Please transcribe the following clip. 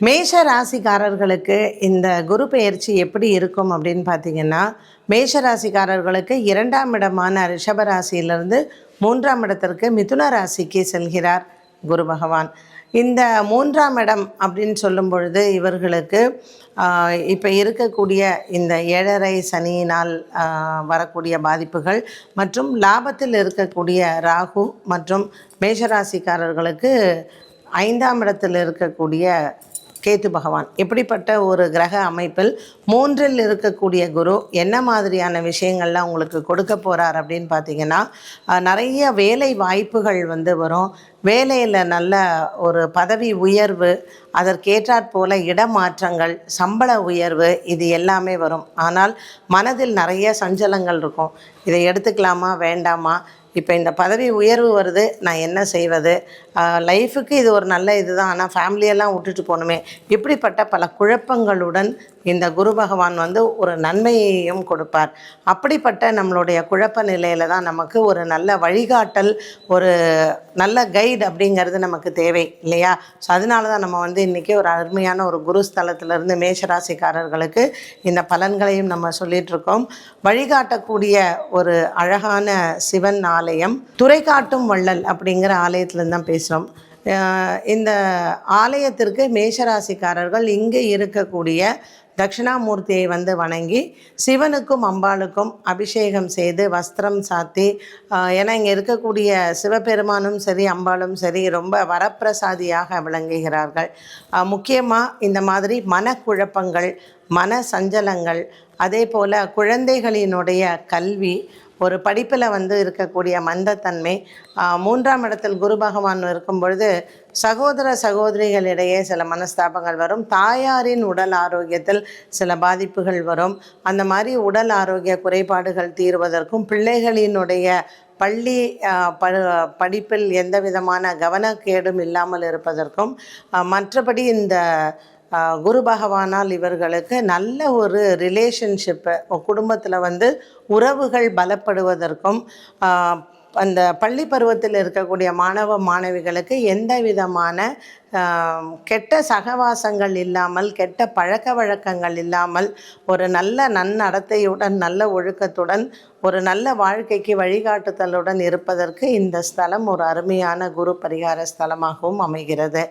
மேஷ ராசிக்காரர்களுக்கு இந்த குரு பெயர்ச்சி எப்படி இருக்கும் அப்படின்னு பார்த்தீங்கன்னா மேஷ ராசிக்காரர்களுக்கு இரண்டாம் இடமான ரிஷப ராசியிலிருந்து மூன்றாம் இடத்திற்கு மிதுன ராசிக்கு செல்கிறார் குரு பகவான். இந்த மூன்றாம் இடம் அப்படின்னு சொல்லும் பொழுது இவர்களுக்கு இப்போ இருக்கக்கூடிய இந்த ஏழரை சனியினால் வரக்கூடிய பாதிப்புகள் மற்றும் லாபத்தில் இருக்கக்கூடிய ராகு மற்றும் மேஷராசிக்காரர்களுக்கு ஐந்தாம் இடத்தில் இருக்கக்கூடிய கேத்து பகவான். இப்படிப்பட்ட ஒரு கிரக அமைப்பில் மூன்றில் இருக்கக்கூடிய குரு என்ன மாதிரியான விஷயங்கள்லாம் உங்களுக்கு கொடுக்க போகிறார் அப்படின்னு பார்த்தீங்கன்னா நிறைய வேலை வாய்ப்புகள் வந்து வரும். வேலையில் நல்ல ஒரு பதவி உயர்வு அதற்கேற்றாற் போல இடமாற்றங்கள் சம்பள உயர்வு இது எல்லாமே வரும். ஆனால் மனதில் நிறைய சஞ்சலங்கள் இருக்கும். இதை எடுத்துக்கலாமா வேண்டாமா? இப்போ இந்த பதவி உயர்வு வருது நான் என்ன செய்வது? லைஃபுக்கு இது ஒரு நல்ல இதுதான். ஆனால் ஃபேமிலியெல்லாம் விட்டுட்டு போகணுமே. இப்படிப்பட்ட பல குழப்பங்களுடன் இந்த குரு பகவான் வந்து ஒரு நன்மையையும் கொடுப்பார். அப்படிப்பட்ட நம்மளுடைய குழப்ப நிலையில் தான் நமக்கு ஒரு நல்ல வழிகாட்டல் ஒரு நல்ல கைடு அப்படிங்கிறது நமக்கு தேவை இல்லையா? ஸோ அதனால தான் நம்ம வந்து இன்றைக்கி ஒரு அருமையான ஒரு குரு ஸ்தலத்திலிருந்து மேஷராசிக்காரர்களுக்கு இந்த பலன்களையும் நம்ம சொல்லிகிட்ருக்கோம் இருக்கோம். வழிகாட்டக்கூடிய ஒரு அழகான சிவன் ஆலயம் துறை காட்டும் வள்ளல் அப்படிங்கிற ஆலயத்துலேருந்து தான் பேசுகிறோம் இந்த ஆலயத்திற்கு மேஷராசிக்காரர்கள் இங்கே இருக்கக்கூடிய தட்சிணாமூர்த்தியை வந்து வணங்கி சிவனுக்கும் அம்பாளுக்கும் அபிஷேகம் செய்து வஸ்திரம் சாத்தி ஏன்னா இங்கே இருக்கக்கூடிய சிவபெருமானும் சரி அம்பாளும் சரி ரொம்ப வரப்பிரசாதியாக விளங்குகிறார்கள். முக்கியமாக இந்த மாதிரி மனக்குழப்பங்கள் மன சஞ்சலங்கள் அதே போல் குழந்தைகளினுடைய கல்வி ஒரு படிப்பில் வந்து இருக்கக்கூடிய மந்தத்தன்மை மூன்றாம் இடத்தில் குரு பகவான் இருக்கும் பொழுது சகோதர சகோதரிகளிடையே சில மனஸ்தாபங்கள் வரும். தாயாரின் உடல் ஆரோக்கியத்தில் சில பாதிப்புகள் வரும். அந்த மாதிரி உடல் ஆரோக்கிய குறைபாடுகள் தீர்வதற்கும் பிள்ளைகளினுடைய பள்ளி ப படிப்பில் எந்த விதமான கவனக்கேடும் இல்லாமல் இருப்பதற்கும் மற்றபடி இந்த குரு பகவானால் இவர்களுக்கு நல்ல ஒரு ரிலேஷன்ஷிப்பு குடும்பத்தில் வந்து உறவுகள் பலப்படுவதற்கும் அந்த பள்ளி பருவத்தில் இருக்கக்கூடிய மாணவ மாணவிகளுக்கு எந்த விதமான கெட்ட சகவாசங்கள் இல்லாமல் கெட்ட பழக்க வழக்கங்கள் இல்லாமல் ஒரு நல்ல நன்னடத்தையுடன் நல்ல ஒழுக்கத்துடன் ஒரு நல்ல வாழ்க்கைக்கு வழிகாட்டுதலுடன் இருப்பதற்கு இந்த ஸ்தலம் ஒரு அருமையான குரு பரிகார ஸ்தலமாகவும் அமைகிறது.